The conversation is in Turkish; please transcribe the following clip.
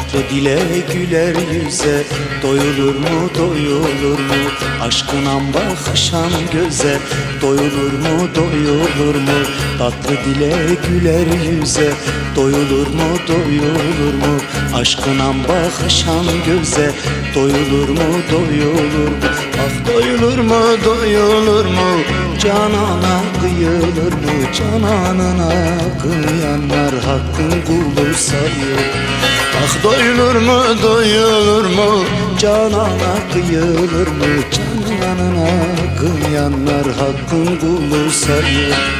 Tatlı dile güler yüze Doyulur mu doyulur mu? Aşkına bakışan göze Doyulur mu doyulur mu? Tatlı dile güler yüze Doyulur mu doyulur mu? Aşkına bakışan göze Doyulur mu doyulur mu? Ah doyulur mu doyulur mu? Canana kıyılır mı? Cananına kıyanlar Hakkın kulu sayır Ah doyulur mu doyulur mu? Canana kıyılır mı? Cananına kıyanlar Hakkın kulu sayır